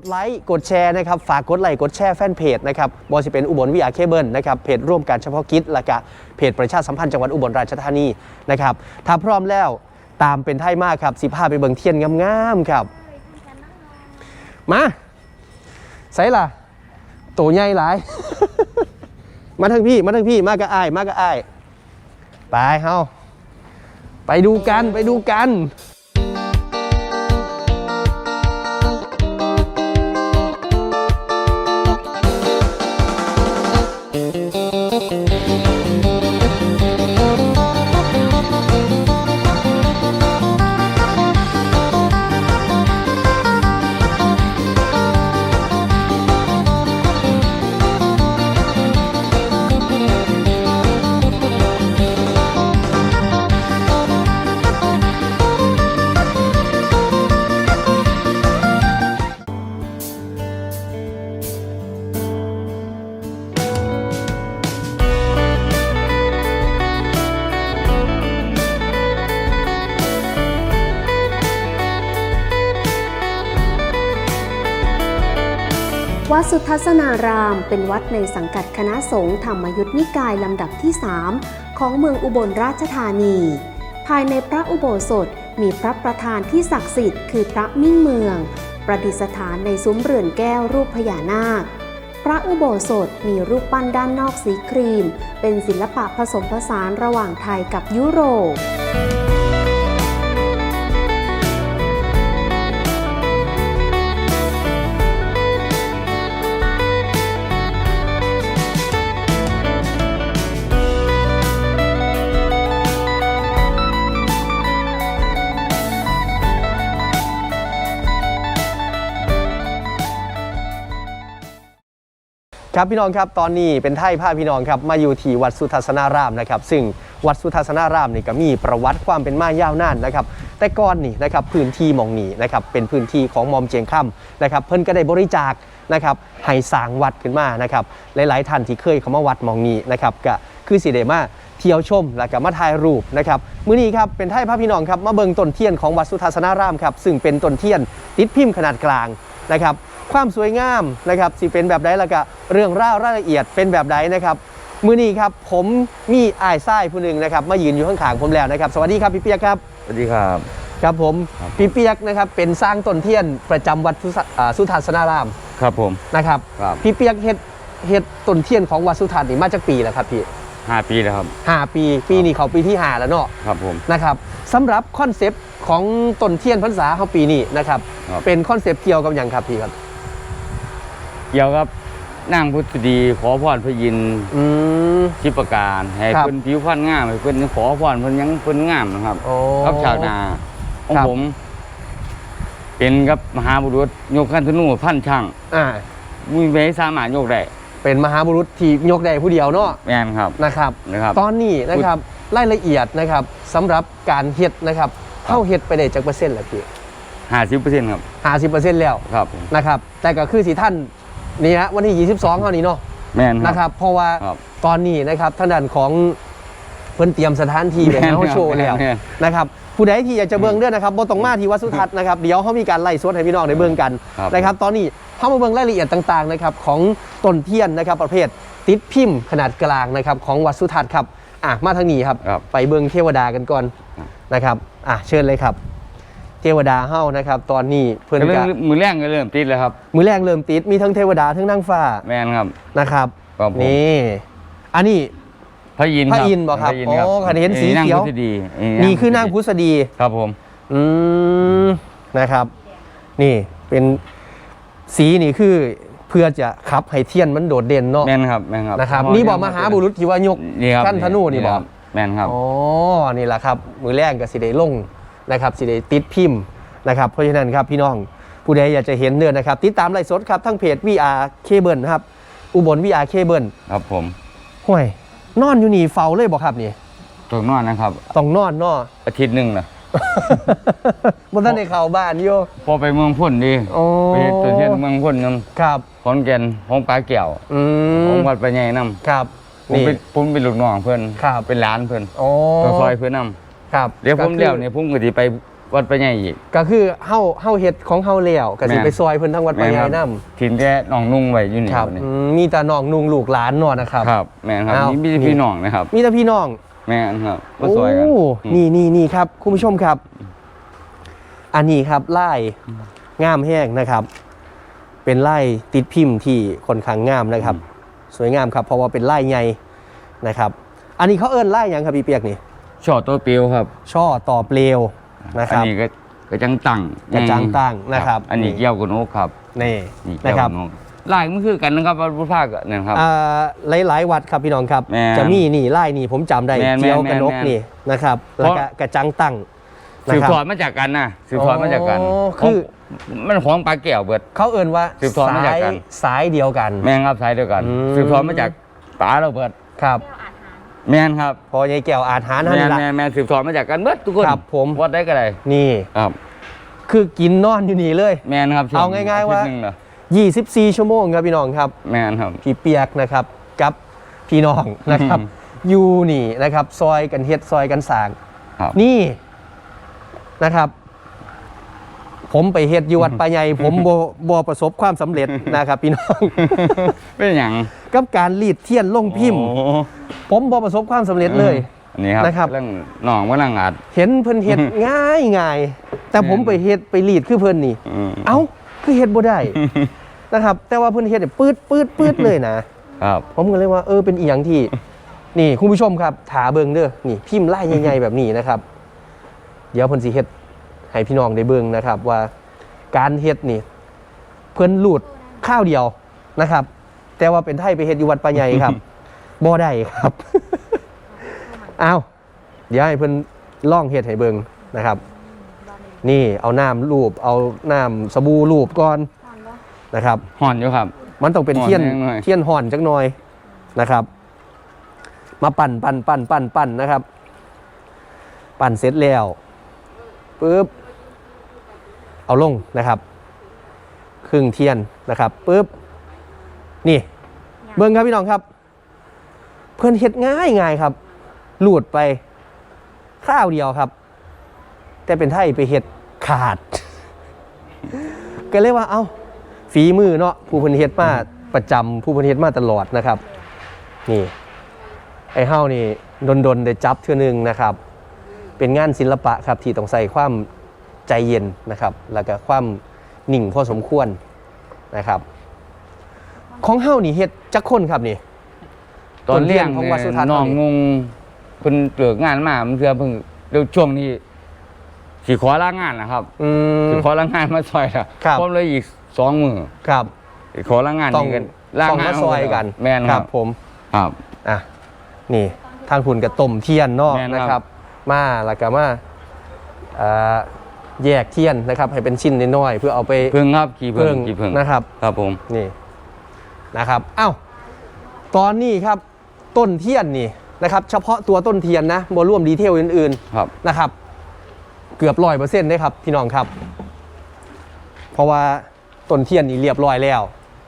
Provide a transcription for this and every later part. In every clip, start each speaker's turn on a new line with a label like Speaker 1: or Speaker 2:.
Speaker 1: ดไลค์กดแชร์นะครับฝากกดไลค์กดแชร์แฟนเพจนะครับบอสิเป็นอุบลวิอาเคเบิลนะครับเพจร่วมการเฉพาะกิจและก็เพจประชาสัมพันธ์จังหวัดอุบลราชธานีนะครับถ้าพร้อมแล้วตามเป็นไทยมากครับสิพาไปเบิงเทียนงามๆครับ มาใส่ล่ะตัวใหญ่หลาย มาทั้งพี่มาทั้งพี่มากระอายมากระอายไปเฮาไปดูกันไปดูกัน
Speaker 2: สุทัศนาราม เป็นวัดในสังกัดคณะสงฆ์ธรรมยุทธนิกายลำดับที่ 3 ของเมืองอุบลราชธานี ภายในพระอุโบสถมีพระประธานที่ศักดิ์สิทธิ์คือพระมิ่งเมือง ประดิษฐานในซุ้มเรือนแก้วรูปพญานาค พระอุโบสถมีรูปปั้นด้านนอกสีครีม เป็นศิลปะผสมผสานระหว่างไทยกับยุโรป
Speaker 1: ครับพี่น้องครับตอนนี้เป็นไทยพาพี่น้องครับมาอยู่ที่วัดสุทัศนารามนะครับซึ่งวัดสุทัศนารามนี่ก็มีประวัติความเป็นมายาวนานนะครับแต่ก่อนนี่นะครับพื้นที่มองนี้นะครับเป็นพื้นที่ของมอมเจียงค่ำนะครับเพิ่นก็ได้บริจาคนะครับให้สร้างวัดขึ้นมานะครับหลายๆท่านที่เคยเข้ามาวัดมองนี้นะครับก็คือสิเดมาเที่ยวชมแล้วก็มาถ่ายรูปนะครับมื้อนี้ครับเป็นไทยพาพี่น้องครับมาเบิ่งต้นเทียนของวัดสุทัศนารามครับซึ่งเป็นต้นเทียนติดพิมพ์ขนาดกลางนะครับ ความสวยงามนะครับสิเป็นแบบใดแล้วก็เรื่องราวรายละเอียดเป็นแบบใดนะครับมือนี้ครับผมมีอ้ายไส้ผู้หนึ่งนะครับมายืนอยู่ข้างๆผมแล้วนะครับ สวัสดีครับพี่เปียกครับ
Speaker 3: สวัสดีครับ
Speaker 1: ครับผม
Speaker 3: ครับ
Speaker 1: พี่เปียกนะครับเป็นสร้างต้นเทียนประจำวัดสุสอ่าสุทัศนาราม
Speaker 3: ครับผม
Speaker 1: นะครับ
Speaker 3: ครับ
Speaker 1: พี่เปียกเฮ็ดเฮ็ดต้นเทียนของวัดสุทัศน์นี่มาจากปีแล้วครับพี่
Speaker 3: ห้าปีแล้วครับ
Speaker 1: ห้าปีปีนี้เขาปีที่ห้าแล้วเนาะ
Speaker 3: ครับผม
Speaker 1: นะครับสำหรับคอนเซปต์ของต้นเทียนพรรษาเขาปีนี้นะครับ
Speaker 3: ครับ
Speaker 1: เป็นคอนเซปต์เกี่ยวกับอย่างครับพี่ครับ
Speaker 3: เกี่ยวกับนั่งพุทธดี ขอพรพระยินทร์
Speaker 1: อืม
Speaker 3: ชิประการให้
Speaker 1: ครับ
Speaker 3: เพิ่นผิวพรรณงามให้เพิ่นขอพรเพิ่นยังเพิ่นงามนะครับ
Speaker 1: โอ้
Speaker 3: กับชาวนาของ
Speaker 1: ครับ
Speaker 3: ผม เป็นกับมหาบุรุษยกขันธนูพันช่าง
Speaker 1: อ่า
Speaker 3: มีไว้สามารถยกได้
Speaker 1: เป็นมหาบุรุษที่ยกได้ผู้เดียวเนาะ
Speaker 3: แม่นครับ
Speaker 1: นะครับ
Speaker 3: นะครับ
Speaker 1: ตอนนี้นะครับรายละเอียดนะครับสำหรับการเฮ็ดนะครับเข้าเฮ็ดไปได้จากเปอร์เซ็นต์แล้วพี่
Speaker 3: ห้าสิบเปอร์เซ็นต์ครับ
Speaker 1: ห้าสิบเปอร์เซ็นต์แล้ว
Speaker 3: ครับผม
Speaker 1: นะครับ แต่ก็คือสีท่าน นี่ฮะวันที่ 22เท่านี้เนาะ
Speaker 3: แม่น
Speaker 1: นะครับ เพราะว่า
Speaker 3: ครับ
Speaker 1: ตอนนี้นะครับทางด้านของเพิ่นเตรียมสถานที่ไปให้เขาโชว์แล้ว
Speaker 3: แม่น
Speaker 1: นะครับผู้ใดที่อยากจะเบิ่งเด้อนะครับบ่ต้องมาที่วัดสุทัศน์นะครับเดี๋ยวเขามีการไล่สดให้พี่น้องได้เบิ่งกัน
Speaker 3: ครับ
Speaker 1: นะครับ ตอนนี้เข้ามาเบิ่งรายละเอียดต่างๆนะครับของต้นเทียนนะครับประเภทติดพิมพ์ขนาดกลางนะครับของวัดสุทัศน์ครับอะมาทางนี้ครับ
Speaker 3: ครับ
Speaker 1: ไปเบิ่งเทวดากันก่อน
Speaker 3: ครับ
Speaker 1: นะครับอะเชิญเลยครับ เทวดาเฮานะครับ ตอนนี้เพิ่น
Speaker 3: ก็เริ่
Speaker 1: ก็
Speaker 3: มมือแรงก็เริ่มติดแล้วครับ
Speaker 1: มือแรงเริ่มติดมีทั้งเทวดาทั้งนางฟ้า
Speaker 3: แม่นครับ
Speaker 1: นะครับ
Speaker 3: ครับผม
Speaker 1: นี่อันนี้
Speaker 3: พระยินทร์
Speaker 1: พระอินทร์บ่ครับ
Speaker 3: พะอินทร์ครับ
Speaker 1: อ๋อคันเห็นสี
Speaker 3: นั่ง
Speaker 1: เขียว
Speaker 3: พุทธดี
Speaker 1: นี่คือนางพุทธดี
Speaker 3: ครับผม
Speaker 1: อืมนะครับ นี่เป็นสีนี่คือเพื่อจะขับให้เทียนมันโดดเด่นเนาะ
Speaker 3: แม่นครับแม่นครับ
Speaker 1: นะครับ นี่บอกมหาบุรุษที่ว่ายก
Speaker 3: นี่ครับ
Speaker 1: ขั้นธนูนี่บอก
Speaker 3: แม่นครับ
Speaker 1: อ๋อนี่แหละครับ มือแรกกับสีเดลง นะครับสีเดติดพิมพ์นะครับเพราะฉะนั้นครับพี่น้องผู้ใดอยากจะเห็นเนื้อนะครับติดตามไลฟ์สดครับทั้งเพจ VR เคเบิลครับอุบล VR เคเบิล
Speaker 3: ครับผม
Speaker 1: ห่วยนอนอยู่นี่เฝ้าเลยบอกครับนี่
Speaker 3: ถูกนอนนะครับ
Speaker 1: ต้องนอนเนาะ
Speaker 3: อาทิตย์หนึ่งนะ
Speaker 1: บนท่านในข่าวบ้านโย
Speaker 3: พอไปเมืองพุ่นดี
Speaker 1: โอ้
Speaker 3: ไปเฮ็ดตัวเทียนเมืองพุ่นน
Speaker 1: ครับำ
Speaker 3: ขอนแก่นห้องปลาแก้ว
Speaker 1: อื
Speaker 3: ห้อง
Speaker 1: ม
Speaker 3: วัดปลาใหญ่นำ
Speaker 1: ครับ
Speaker 3: ผม
Speaker 1: นี่
Speaker 3: เป็นผมเป็นลูกน้องเพื่อน
Speaker 1: ครับ
Speaker 3: เป็นหลานเพื่อน
Speaker 1: โอ้
Speaker 3: ต้องซอยเพื่อนน
Speaker 1: ครับำ
Speaker 3: เดี๋ยวผม
Speaker 1: ก็คือ
Speaker 3: เลี้ยวเนี่ยผมก็สิไปวัดไปใหญ่อีก
Speaker 1: ก็คือเฮาเฮาเฮ็ดของเฮาแล้วก็สิ
Speaker 3: แม่น
Speaker 1: ไปซอยเพิ่นทั้งวัดปะ
Speaker 3: แม่น
Speaker 1: ยา
Speaker 3: ครั
Speaker 1: ย
Speaker 3: บ
Speaker 1: นํ
Speaker 3: ถิ่นแค่หนองนุ่งไว้อยู่นี่
Speaker 1: ครับ
Speaker 3: นี่
Speaker 1: อืมมีแต่น้องนุ่งลูกหลานเนาะนะครับ
Speaker 3: ครับ แม่นครับ
Speaker 1: อ้าว
Speaker 3: นี่มี
Speaker 1: นี่
Speaker 3: พี่น้องนะครับ
Speaker 1: มีแต่พี่น้อง
Speaker 3: แม่นครับก็
Speaker 1: โอ้
Speaker 3: สวยกันอืม
Speaker 1: นี่นี่นี่ครับ คุณผู้ชมครับ อันนี้ครับไล่งามแห้งนะครับ เป็นไล่ติดพิมพ์ที่ค่อนข้างงามนะครับ สวยงามครับ เพราะว่าเป็นไล่ใหญ่นะครับ อันนี้เขาเอิ้นไล่หยังครับพี่เปียกนี่
Speaker 3: ช่อตัวเปรียวครับ
Speaker 1: ช่อต่อเปลวนะค
Speaker 3: อัน
Speaker 1: รับ
Speaker 3: นี้ก็กระจังตั้ง
Speaker 1: กระจังตั้งนะครับ
Speaker 3: อันนี้
Speaker 1: นี่
Speaker 3: เกี่ยวกับนกครับ
Speaker 1: นี่
Speaker 3: นี่เกี่
Speaker 1: นะ
Speaker 3: ยว
Speaker 1: ครั
Speaker 3: กับบนกลายมันคือกันนะครับวัดพุทธภาคเนี่ยครับ
Speaker 1: อ่าหลายๆวัดครับพี่น้องครับ
Speaker 3: แม่น
Speaker 1: จะมีนี่ไล่นี่ผมจำได้
Speaker 3: แม่น
Speaker 1: เจียวกระนก
Speaker 3: แม่น
Speaker 1: นี่นะครับแล้วก็กระจังตั้งนะ
Speaker 3: สืบ
Speaker 1: ครับ
Speaker 3: ทอดมาจากกันนะสืบทอดมาจากกัน
Speaker 1: อ๋อคือ
Speaker 3: มันของปลาแก้วเบิด
Speaker 1: เขาเอิ้นว่า
Speaker 3: สืบทอดมา
Speaker 1: สา
Speaker 3: จาก
Speaker 1: ย
Speaker 3: กัน
Speaker 1: สายเดียวกัน
Speaker 3: แม่งครับสายเดียวกัน
Speaker 1: อืม
Speaker 3: สืบทอดมาจากปลาเราเบิด
Speaker 1: ครับ
Speaker 3: แม่นครับ
Speaker 1: พอยายแก้วอาจหารนั่
Speaker 3: แม่
Speaker 1: น
Speaker 3: น
Speaker 1: ละ
Speaker 3: แม่นแม่นสืบทอดมาจากกันเบิดทุกคน
Speaker 1: ครับผม
Speaker 3: วัดได้ก็ได้
Speaker 1: นี่
Speaker 3: ครับ
Speaker 1: คือกินนอนอยู่นี่เลย
Speaker 3: แม่นครับช่ว
Speaker 1: เอาง่ายๆว่า
Speaker 3: อทิตหนึ่งเหรอ
Speaker 1: 24 ชั่วโมงครับพี่น้องครับ
Speaker 3: แม่นครับ
Speaker 1: พี่เปียกนะครับกับพี่น้องนะครับ
Speaker 3: อืม
Speaker 1: อยู่นี่นะครับ ซอยกันเฮ็ดซอยกันสร้าง
Speaker 3: ครับ
Speaker 1: นี่นะครับ ผมไปเฮ็ดอยู่วัดปาใหญ่ผมบ่บ่ประสบความสำเร็จนะครับพี่น้อง
Speaker 3: เป็นอย่าง
Speaker 1: กับการรีดเทียนลงพิมพ์
Speaker 3: โอ้
Speaker 1: ผมบ่ประสบความสำเร็จเลย
Speaker 3: อันนี้ครับ
Speaker 1: นะครับ
Speaker 3: เรื่องหนองว่านังอาด
Speaker 1: เห็นเพิ่นเฮ็ดง่ายง่ายแต่ผมไปเฮ็ดไปรีดคือเพิ่นนี่
Speaker 3: อืม
Speaker 1: เอ้าคือเฮ็ดบ่ได้ นะครับ แต่ว่าเพิ่นเฮ็ดเนี่ยปืดปืดปืดเลยนะ
Speaker 3: ครับ
Speaker 1: ผมก็เลยว่าเออเป็นอีหยังที่ นี่คุณผู้ชมครับถาเบิงเด้อนี่พิมพ์ไล่ใหญ่ๆแบบนี้นะครับ เดี๋ยวเพิ่นสิเฮ็ด ให้พี่น้องได้เบิงนะครับว่าการเฮ็ดนี่ เพิ่นหลุดข้าวเดียวนะครับ แต่ว่าเป็นไทยไปเฮ็ดอยู่วัดปะใหญ่ครับ บ่ได้ครับเอาเดี๋ยวให้เพิ่นล่องเฮ็ดให้เบิงนะครับ นี่เอาน้ำรูป เอาน้ำสบู่รูปก่อนนะครับ
Speaker 3: ห่อนอยู่ครับ
Speaker 1: มันต้องเป็นเทียน
Speaker 3: ห่อนแห้งหน่อย
Speaker 1: เทียนห่อนจักหน่อยนะครับ มาปั่นปั่นปั่นปั่นปั่นนะครับ ปั่นเสร็จแล้วปุ๊บ เอาลงนะครับ ครึ่งเทียนนะครับปุ๊บนี่ เบิ้งครับพี่น้องครับ เพื่อนเฮ็ดง่ายง่ายครับหลุดไปข้าวเดียวครับ แต่เป็นไทยไปเฮ็ดขาด ก็เลยว่าเอ้าฝีมือเนาะผู้เพันเฮ็ดมาประจำผู้เพันเฮ็ดมาตลอดนะครับ นี่ ไอ้เฮานี่ดนๆได้จับเทื่อหนึงนะครับ เป็นงานศิลปะครับที่ต้องใส่ความ ใจเย็นนะครับ แล้วก็ความนิ่งพอสมควรนะครับ ของเฮานี่เฮ็ดจักคนครับนี่
Speaker 3: ตอนเลี้ยง
Speaker 1: ของวัดสุทัศน์
Speaker 3: น้อง
Speaker 1: นี่
Speaker 3: งงเพิ่นเลิกงานมามันเพื่อเพิ่งเดี๋ยวช่วงนี้สิขอลางานนะครับ
Speaker 1: อืม
Speaker 3: สิขอลางานมาซอยละ
Speaker 1: ครับ
Speaker 3: พร้อมเลยอีกสองมือ
Speaker 1: ครับ
Speaker 3: สิขอลางาน
Speaker 1: ต้อง
Speaker 3: นี่กัน
Speaker 1: ต้องมาซอยกัน
Speaker 3: แม่นครับ
Speaker 1: ผม
Speaker 3: ครับ
Speaker 1: อะนี่ทางคุณกับต้มเทียนเนอก
Speaker 3: แม่น
Speaker 1: นะค
Speaker 3: ครั
Speaker 1: รับ
Speaker 3: บ
Speaker 1: มาแล้วก็มาเอ่อ แยกเทียนนะครับ ให้เป็นชิ้นน้อยๆเพื่อเอาไป
Speaker 3: เพิ่งครับกี่เพิ่
Speaker 1: เพิ่
Speaker 3: ง
Speaker 1: ง
Speaker 3: กี่เพิ่ง
Speaker 1: นะครับ
Speaker 3: ครับผม
Speaker 1: นี่นะครับเอ้าตอนนี้ครับต้นเทียนนี่นะครับ เฉพาะตัวต้นเทียนนะบร่วมดีเทลอื่น
Speaker 3: ครับ
Speaker 1: ๆนะครับ เกือบร้อยเปอร์เซ็นต์ได้ครับพี่น้องครับ เพราะว่าต้นเทียนนี่เรียบร้อยแล้ว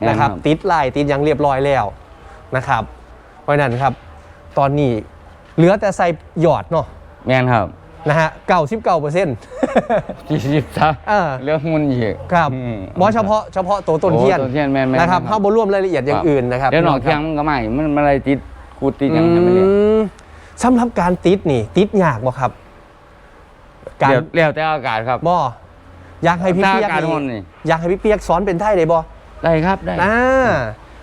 Speaker 1: นะครับ ติดลายติดหยังเรียบร้อยแล้วนะครับ เพราะฉะนั้นครับ ตอนนี้เหลือแต่ใส่หยอดเนาะ
Speaker 3: แม่นครับ
Speaker 1: นะฮะเก้าสิบเก้าเปอร์เซ็นต์
Speaker 3: กี่สิบซะ
Speaker 1: อ่า
Speaker 3: เรื่องมันอีก
Speaker 1: ครับ
Speaker 3: อืม
Speaker 1: บอเฉพาะเฉพาะตัวต้นเทียน
Speaker 3: โอ้ต้นเทียนแม่นๆ
Speaker 1: นะครับ
Speaker 3: แม่น
Speaker 1: เข้าบร่วมรายละเอียดอย่างอื่นนะครับ
Speaker 3: เดี๋ยวหนอก
Speaker 1: พี่
Speaker 3: เทียง
Speaker 1: ครับ
Speaker 3: มันก็ไม่มันมันอะไรติดกูติดอย่างให้มันเรียก
Speaker 1: อืมสำหรับการติดนี่ ติดยากบ่ครับการ
Speaker 3: เดี๋ยวแล้วแต่อากาศครับ
Speaker 1: บ่อยากให้พี่
Speaker 3: ถ้า
Speaker 1: เปียก
Speaker 3: อากาศร้อน
Speaker 1: นี่
Speaker 3: นี่
Speaker 1: อยากให้พี่เปียกสอนเป็นไทยได้บ่
Speaker 3: ได้ครับได้
Speaker 1: อ่า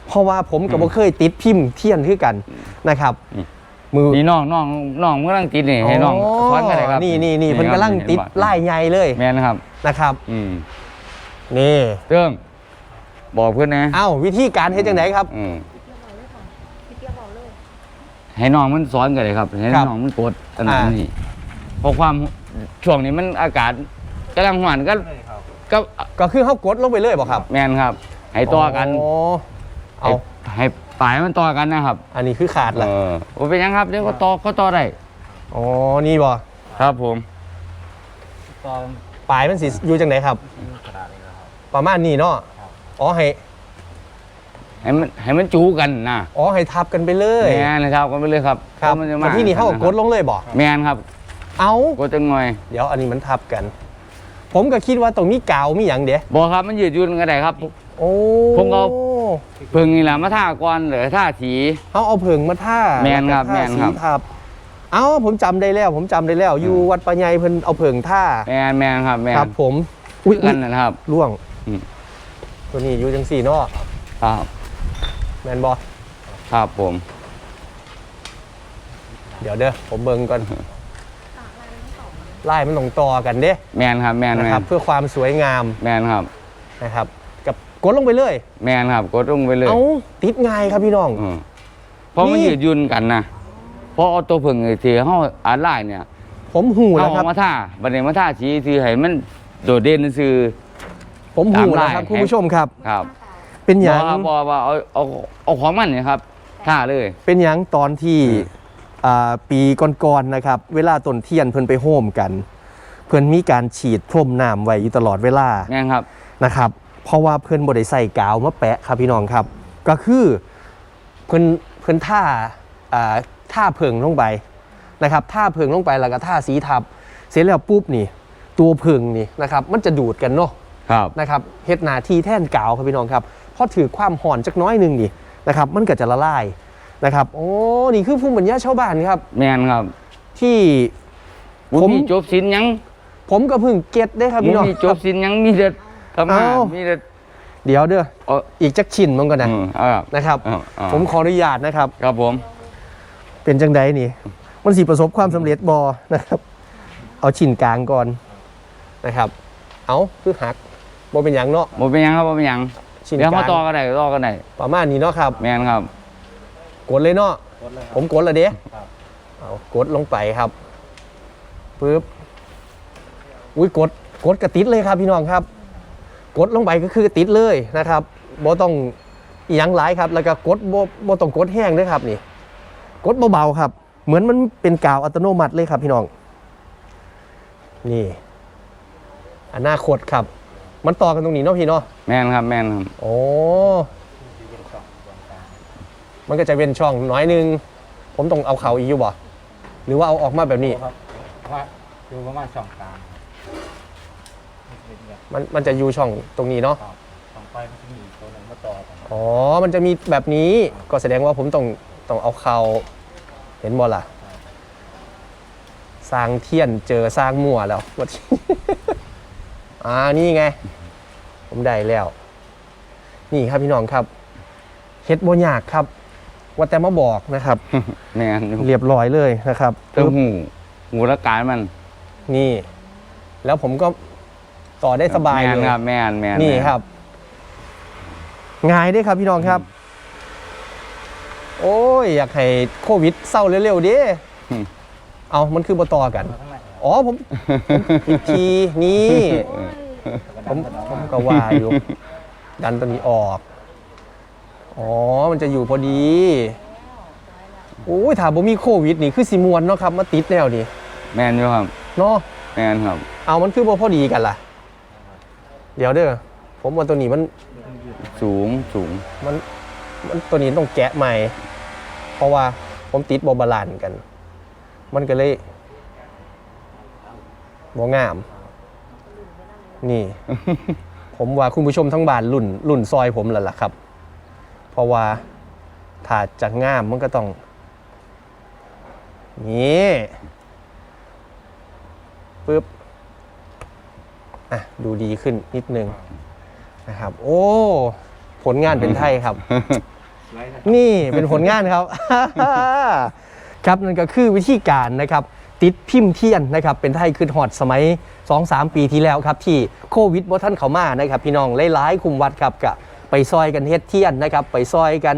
Speaker 1: เพราะว่าผมกับบ่เคยติดพิมพ์เทียนคือกันนะครับ
Speaker 3: อื ม
Speaker 1: มือ
Speaker 3: นี่น้องน้องน้องมันกำลังติดนี่ให้น้องสอนกันเลยครับ
Speaker 1: นี่นี่นี่เพิ่น
Speaker 3: ครับ
Speaker 1: กำลังติด
Speaker 3: เห็นบ่
Speaker 1: ไล่ใหญ่เลย
Speaker 3: แม่นครับ
Speaker 1: นะครับ
Speaker 3: อืม
Speaker 1: นี่
Speaker 3: เรื่องบอกเพื่อนนะ
Speaker 1: เอ้าวิธีการเฮ็ดจังไดครับ
Speaker 3: อืมให้น้องมันสอนกันเลยครับให้
Speaker 1: ครับ
Speaker 3: น้องมันกดอันนั้น
Speaker 1: อ่า
Speaker 3: นี่เพราะความช่วงนี้มันอากาศกำลังหวานก็ก็
Speaker 1: ก็คือเฮากดลงไปเลยบ่ครับ
Speaker 3: แมนครับ ให้ต่อกัน
Speaker 1: โอ้เอา
Speaker 3: ให้ให้ ปลายมันต่อกันนะครับ
Speaker 1: อันนี้คือขาด
Speaker 3: เอ
Speaker 1: ล่ะ
Speaker 3: อโอ้เป็นยังครับเดี๋ยวก็ต่อก็ต่อได้
Speaker 1: อ๋อนี่บ่
Speaker 3: ครับผม
Speaker 1: ปลายมันสิอยู่จังไดครับ ประมาณนี้เนาะอ๋อให้
Speaker 3: ให้มันให้มันจูกันนะ
Speaker 1: อ๋อให้ทับกันไปเลย
Speaker 3: แมนนะครับก็ไปเลยครับ
Speaker 1: ครับ
Speaker 3: พาะมันจะ
Speaker 1: แต่ที่นี่เฮาก็กดลงเลยบ่
Speaker 3: แมนครับ
Speaker 1: เอา
Speaker 3: กดจังหน่อย
Speaker 1: เดี๋ยวอันนี้มันทับกัน ผมก็คิดว่าตรงนี้กาวมีอย่างเดีย
Speaker 3: บอกครับมันยืดหยุ่นก็ได้ครับ
Speaker 1: โอ้
Speaker 3: ผมเอา เพิ่งนี่แหละมาท่าก่อนหรือท่าสี
Speaker 1: เอาเอาเผิงมาท่า
Speaker 3: แม่นครับ
Speaker 1: ล้วก็ท่า
Speaker 3: แม่นครับ
Speaker 1: สีทับ เอาผมจำได้แล้ว ผมจำได้แล้ว อยู่วัดปะไยเพิ่นเอาเผิงท่า
Speaker 3: แมนแมนครับแมน
Speaker 1: ครับ ผมอุ้ย
Speaker 3: กั
Speaker 1: อุ๊
Speaker 3: น
Speaker 1: ย
Speaker 3: นะครับ
Speaker 1: ล่วง
Speaker 3: อืม
Speaker 1: ตัวนี้อยู่จังสี่เนาะ
Speaker 3: ครับ
Speaker 1: แมนบอ
Speaker 3: ครับผม
Speaker 1: เดี๋ยวเด้อผมเบิ่งก่อนไล่มันต้องต่อกันเด้
Speaker 3: แมนครับแมน
Speaker 1: นะ
Speaker 3: แม
Speaker 1: ครับ
Speaker 3: น
Speaker 1: เพื่อความสวยงาม
Speaker 3: แมนครับ
Speaker 1: นะครับ กับกดลงไปเลย
Speaker 3: แมนครับกดลงไปเลย
Speaker 1: เอาติดง่ายครับพี่น้อง
Speaker 3: อืมเพราะมัน
Speaker 1: นี่
Speaker 3: ยืดหยุ่นกันนะเพราะเอาตัวผึ่งไอ้ที่เขาอ่านไล่เนี่ย
Speaker 1: ผมหู
Speaker 3: เอา
Speaker 1: แล้ว
Speaker 3: อ
Speaker 1: ครั
Speaker 3: อบกมาท่าบันเดมาท่าสีที่ให้มันโดดเด่นซื่อ
Speaker 1: ผมหูแล้ว
Speaker 3: ตาม
Speaker 1: ครับ
Speaker 3: ไล่
Speaker 1: คุณผู้ชมครับ
Speaker 3: ครับ
Speaker 1: เป็นอย่าง
Speaker 3: บอกครับบอกว่าเอาเอาเอาของมันเนี่ยครับท่าเลย
Speaker 1: เป็นอย่างตอนที่
Speaker 3: อืม
Speaker 1: อ่าปีก่อนๆนะครับ เวลาต้นเทียนเพิ่นไปโฮมกัน เพิ่นมีการฉีดพรมน้ำไว้อยู่ตลอดเวลา
Speaker 3: แม่นครับ
Speaker 1: นะครับ เพราะว่าเพิ่นบ่ได้ใส่กาวมาแปะครับพี่น้องครับ ก็คือเพิ่นเพิ่นท่าอ่าท่าเพิงลงไปนะครับท่าเพิงลงไปแล้วก็ท่าสีทับ เสร็จแล้วปุ๊บนี่ ตัวเพิงนี่นะครับ มันจะดูดกันเนาะ
Speaker 3: ครับ
Speaker 1: นะครับเฮ็ดหนาทีแท่นกาวครับพี่น้องครับพอถือความห่อนจักน้อยหนึงนี่นะครับมันก็จะละลายนะครับโอ้นี่คือภูมิปัญญาชาวบ้านครับ
Speaker 3: แม่นครับ
Speaker 1: ที่
Speaker 3: ผม
Speaker 1: ผม
Speaker 3: มีจบสินยัง
Speaker 1: ผมก็เพิ่งเก็ตได้ครับ
Speaker 3: ผม
Speaker 1: พี่น้อง
Speaker 3: มีจบสินยังมีเด็ด ทำมา
Speaker 1: เอ้า
Speaker 3: มีเด็ด
Speaker 1: เดี๋ยวเด้อ
Speaker 3: เอา
Speaker 1: อีกจักชิ้นมันก่อนนะ
Speaker 3: อืมเอาครับ
Speaker 1: นะครับ
Speaker 3: เอาเอา
Speaker 1: ผมขออนุญาตนะครับ
Speaker 3: ครับผม
Speaker 1: เป็นจังใดนี่ มันสิประสบความสำเร็จบอนะครับ เอาชิ้นกลางก่อนนะครับ เอาคือหักบ่เป็นหยังเนาะ
Speaker 3: บ่เป็นหยังครับบ่เป็นหยัง
Speaker 1: ชิ้น
Speaker 3: เดี๋ยว
Speaker 1: ก
Speaker 3: มา
Speaker 1: ลาง
Speaker 3: ต่อกันได้ต่อกันได้
Speaker 1: ประมาณนี้เนาะครับ
Speaker 3: แม่นครับ
Speaker 1: กดเลยเนาะผมกดและเด้เอากดลงไปครับปึ๊บอุ้ยกดกดกระติดเลยครับพี่น้องครับ กดลงไปก็คือกระติดเลยนะครับบ่ต้องอีหยังหลายครับ แล้วก็กดบ่บ่ต้องกดแห้งด้วยครับนี่ กดเบาๆครับ เหมือนมันเป็นกาวอัตโนมัติเลยครับพี่น้อง นี่ อนาคตครับ มันต่อกันตรงนี้เนาะพี่เนาะ
Speaker 3: แม่นครับแม่นครับ
Speaker 1: โอ้มันก็จะเป็นช่องน้อยหนึง ผมต้องเอาเขาอีกอยู่บ่หรือว่าเอาออกมาแบบนี้
Speaker 4: ครับว่าอยู่ประมาณสองกลาง
Speaker 1: มันมันจะอยู่ช่องตรงนี้เนาะ
Speaker 4: สองไปมันจะมีอีกตัวหนึ่งมาต่อกัน
Speaker 1: อ๋อ มันจะมีแบบนี้ก็แสดงว่าผมต้องต้องเอาเขาเห็นบ่ล่ะสร้างเทียนเจอสร้างมั่วแล้ววัดอ่านี่ไง ผมได้แล้ว นี่ครับพี่น้องครับเฮ็ดบ่ยากครับ ว่าแต่มาบอกนะครับ
Speaker 3: แม่นอยู่
Speaker 1: เรียบร้อยเลยนะครับ
Speaker 3: เติม
Speaker 1: ปึ๊บ
Speaker 3: หูหูละกายมัน
Speaker 1: นี่ แล้วผมก็ ต่อได้สบาย
Speaker 3: แม่
Speaker 1: เล
Speaker 3: น
Speaker 1: ย
Speaker 3: ครับแม่นแม่น
Speaker 1: นี่
Speaker 3: แม่
Speaker 1: ครับง่ายเด้ครับพี่น้องครับ โอ้ย อยากให้โควิดเศร้าเร็วๆเดิเอามันคือบ่ต่อกัน
Speaker 4: ข้างใน
Speaker 1: อ๋อผมผมผิดทีนี่ผมผมก็ว่าอยู่ ดันตัวนี้ออก อ๋อ มันจะอยู่พอดีโอ้ยถามบ่มีโควิดนี่คือสิมวนเนาะครับ มาติดแนวนี่
Speaker 3: แม่นอยู่ครับ
Speaker 1: เนาะ
Speaker 3: แม่นครับ
Speaker 1: เอามันคือบ่พอดีกันล่ะ เดี๋ยวเด้อผมว่าตัวนี้มัน
Speaker 3: สูงสูง
Speaker 1: มันมันตัวนี้ต้องแกะใหม่ เพราะว่าผมติดบบาลานซ์กัน มันก็เลยบ่งาม นี่ ผมว่าคุณผู้ชมทั้งบ้านรุ่น รุ่นซอยผมแล้วล่ะครับ เพราะว่าถ้าจะงามมันก็ต้องนี่ปึ๊บ อะดูดีขึ้นนิดนึงนะครับ โอ้ ผลงานเป็นไทยครับ
Speaker 4: ไว้นะ
Speaker 1: นี่เป็นผลงานครับ ครับนั่นก็คือวิธีการนะครับ ติดพิมพ์เทียนนะครับ เป็นไทยคือหอดสมัย 2-3 ปีที่แล้วครับ ที่โควิดบ่ท่านเขามานะครับ พี่น้องหลายๆคุมวัดครับกะไปซอยกันเฮ็ดเทียนนะครับ ไปซอยกัน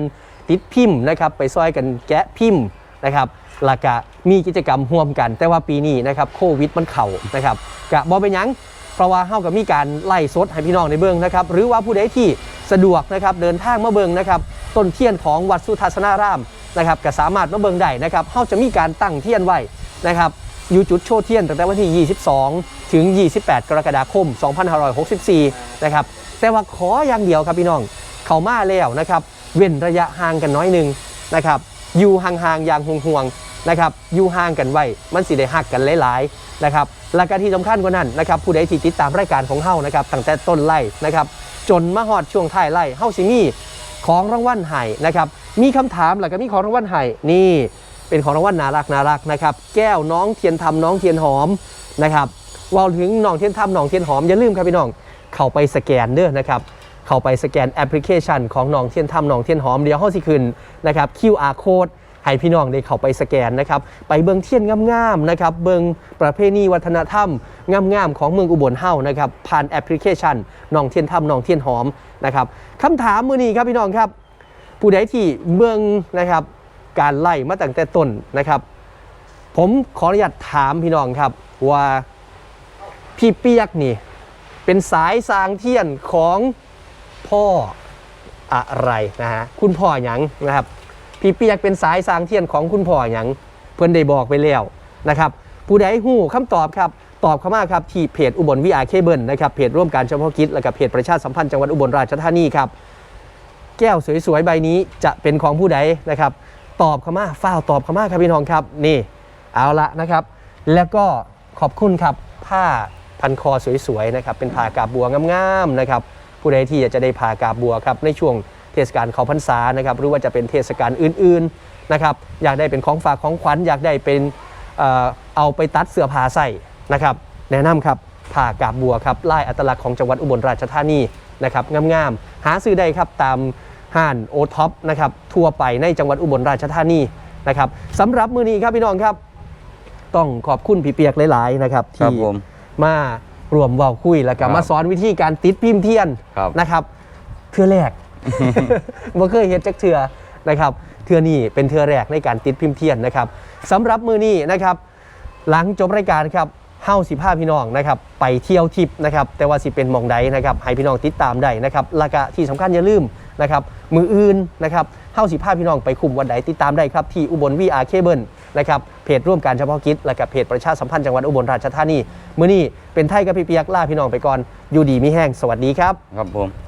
Speaker 1: ติดพิมพ์นะครับ ไปซอยกันแกะพิมพ์นะครับแล้วก็มีกิจกรรมร่วมกัน แต่ว่าปีนี้นะครับโควิดมันเข่านะครับกะบ่เป็นหยัง เพราะว่าเฮากับมีการไล่สดให้พี่น้องในเบิงนะครับหรือว่าผู้ใดที่สะดวกนะครับเดินทางมาเบิงนะครับต้นเทียนของวัดสุทัศนารามนะครับก็สามารถมาเบิงได้นะครับเฮาจะมีการตั้งเทียนไว้นะครับอยู่จุดโชว์เทียนตั้งแต่วันที่ 22 ถึง 28 กรกฎาคม 2564 นะครับแต่ว่าขออย่างเดียวครับพี่น้อง เขามาแล้วนะครับ เว้นระยะห่างกันน้อยหนึงนะครับอยู่ห่างๆอย่างห่วงๆนะครับอยู่ห่างกันไว้มันสิได้หักกันหลายๆนะครับ และการที่สำคัญกว่านั้นนะครับผู้ใดที่ติดตามรายการของเฮานะครับตั้งแต่ต้นไล่นะครับจนมาฮอดช่วงท้ายไล่เฮาสิมีของรางวัลให้นะครับมีคำถามแล้วก็มีของรางวัลให้นี่เป็นของรางวัลน่ารักน่ารักนะครับแก้วน้องเทียนทำน้องเทียนหอมนะครับว่าถึงน้องเทียนทำน้องเทียนหอมอย่าลืมครับพี่น้องเข้าไปสแกนเด้อนะครับเข้าไปสแกนแอปพลิเคชันของน้องเทียนทำน้องเทียนหอมเดี๋ยวเฮาสิขึ้นนะครับ QR code ให้พี่น้องได้เข้าไปสแกนนะครับไปเบิงเทียนงามๆนะครับเบิงประเพณีวัฒนธรรมงามๆของเมืองอุบลเฮานะครับผ่านแอปพลิเคชันน้องเทียนทำน้องเทียนหอมนะครับคำถามมือนี้ครับพี่น้องครับผู้ใดที่เบิงนะครับการไล่มาตั้งแต่ต้นนะครับ ผมขออนุญาตถามพี่น้องครับว่าพี่เปียกนี่ เป็นสายสางเทียนของพ่ออะไรนะฮะคุณพ่อหยังนะครับ พี่เปียกเป็นสายสางเทียนของคุณพ่อหยังเพื่อนได้บอกไปแล้วนะครับผู้ใดหู้คำตอบครับตอบเข้ามาครับที่เพจอุบลวิอาเคเบิลนะครับเพจร่วมการเฉพาะกิจและกับเพจประชาสัมพันธ์จังหวัดอุบลราชธานีครับแก้วสวยๆใบนี้จะเป็นของผู้ใดนะครับ ตอบเข้ามาฝ้าตอบเข้ามาครับพี่น้องครับนี่เอาละนะครับ แล้วก็ขอบคุณครับผ้าพันคอสวยๆนะครับเป็นผ้ากาบบัวงามๆนะครับผู้ใดที่อยากจะได้ผ้ากาบบัวครับในช่วง ทศกาลเขาพรรษานะครับหรือว่าจะเป็นเทศกาลอื่นๆนะครับอยากได้เป็นของฝากของขวัญอยากได้เป็นเอ่อเอาไปตัดเสื้อผ้าใส่นะครับแนะนำครับผ้ากาบบัวครับลายอัตลักษณ์ของจังหวัดอุบลราชธานีนะครับงามๆหาซื้อได้ครับตามห้านโอท็อปนะครับทั่วไปในจังหวัดอุบลราชธานีนะครับสำหรับมือนี้ครับพี่น้องครับ ต้องขอบคุณพี่เปียกหลายๆนะครับ
Speaker 3: ครับ
Speaker 1: ที่
Speaker 3: ผม
Speaker 1: มารวมเว้าคุยแล้วก็
Speaker 3: ครับ
Speaker 1: มาสอนวิธีการติดพิมพ์เทียน
Speaker 3: ครับ
Speaker 1: นะครับเทือแรก บ่เคยเห็นจักเทือนะครับเทือนี้เป็นเทือแรกในการติดพิมพ์เทียนนะครับสำหรับมือนี้นะครับ หลังจบรายการครับเฮาสิพาพี่น้องนะครับไปเที่ยวทิปนะครับแต่ว่าสิเป็นมองใดนะครับให้พี่น้องติดตามได้นะครับแล้วก็ที่สำคัญอย่าลืมนะครับมืออื่นนะครับเฮาสิพาพี่น้องไปคุมวันใดติดตามได้ครับที่อุบลวีอาร์เคเบิลนะครับเพจร่วมการเฉพาะกิจและกับเพจประชาสัมพันธ์จังหวัดอุบลราชธานี มื้อนี้เป็นไทยกับพี่เปียกล่าพี่น้องไปก่อนอยู่ดีมีแห้งสวัสดีครับ
Speaker 3: ครับผม